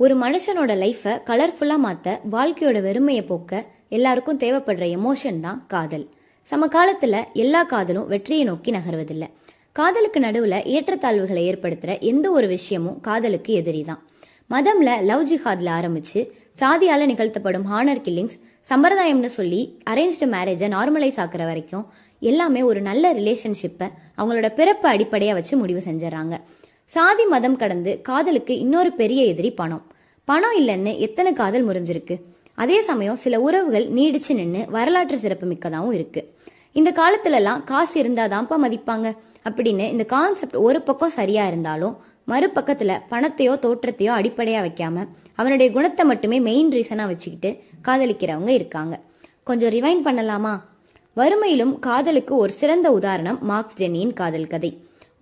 ஒரு மனுஷனோட லைஃப்பை கலர்ஃபுல்லாக மாற்ற வாழ்க்கையோட வெறுமையை போக்க எல்லாருக்கும் தேவைப்படுற எமோஷன் தான் காதல். சமகாலத்தில் எல்லா காதலும் வெற்றியை நோக்கி நகர்வதில்லை. காதலுக்கு நடுவில் ஏற்றத்தாழ்வுகளை ஏற்படுத்துகிற எந்த ஒரு விஷயமும் காதலுக்கு எதிரி தான் மதம்ல லவ் ஜிஹாதில் ஆரம்பிச்சு சாதியால் நிகழ்த்தப்படும் ஹானர் கில்லிங்ஸ் சம்பிரதாயம்னு சொல்லி அரேஞ்ச்டு மேரேஜை நார்மலைஸ் ஆக்குற வரைக்கும் எல்லாமே ஒரு நல்ல ரிலேஷன்ஷிப்பை அவங்களோட பிறப்பு அடிப்படையாக வச்சு முடிவு செஞ்சிடறாங்க. சாதி மதம் கடந்து காதலுக்கு இன்னொரு பெரிய எதிரி பணம். பணம் இல்லைன்னு எத்தனை காதல் முறிஞ்சிருக்கு? அதே சமயம் சில உறவுகள் நீடிச்சு நின்று வரலாற்று சிறப்பு மிக்கதாகவும் இருக்கு. இந்த காலத்துலலாம் காசு இருந்தாதான்ப்பா மதிப்பாங்க அப்படின்னு இந்த கான்செப்ட் ஒரு பக்கம் சரியா இருந்தாலும் மறுபக்கத்துல பணத்தையோ தோற்றத்தையோ அடிப்படையா வைக்காம அவனுடைய குணத்தை மட்டுமே மெயின் ரீசனா வச்சுக்கிட்டு காதலிக்கிறவங்க இருக்காங்க. கொஞ்சம் ரிவைண்ட் பண்ணலாமா? வறுமையிலும் காதலுக்கு ஒரு சிறந்த உதாரணம் மார்க்ஸ் ஜென்னியின் காதல் கதை.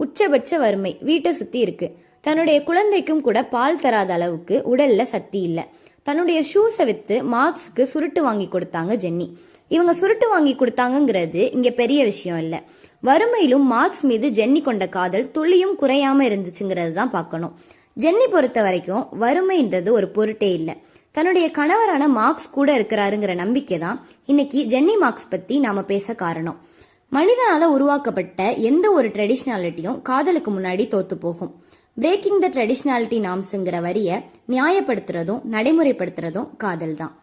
உச்சபட்ச வறுமை. வீட்டை சுத்தி இருக்கு. தன்னுடைய குழந்தைக்கும் கூட பால் தராத அளவுக்கு உடல்ல சக்தி இல்ல. தன்னுடைய ஷூஸை வித்து மார்க்ஸ்க்கு சுருட்டு வாங்கி கொடுத்தாங்க ஜென்னி. இவங்க சுருட்டு வாங்கி கொடுத்தாங்கங்கிறது இங்க பெரிய விஷயம் இல்ல. வறுமையிலும் மார்க்ஸ் மீது ஜென்னி கொண்ட காதல் துளியும் குறையாம இருந்துச்சுங்கிறது தான் பார்க்கணும். ஜென்னி பொறுத்த வரைக்கும் வறுமைன்றது ஒரு பொருட்டே இல்லை. தன்னுடைய கணவரான மார்க்ஸ் கூட இருக்கிறாருங்கிற நம்பிக்கை தான் இன்னைக்கு ஜென்னி மார்க்ஸ் பத்தி நாம பேச காரணம். மனிதனால உருவாக்கப்பட்ட எந்த ஒரு ட்ரெடிஷ்னாலிட்டியும் காதலுக்கு முன்னாடி தோத்து போகும். பிரேக்கிங் த ட்ரெடிஷ்னாலிட்டி நாம்ஸுங்கிற வரியை நியாயப்படுத்துறதும் நடைமுறைப்படுத்துறதும் காதல் தான்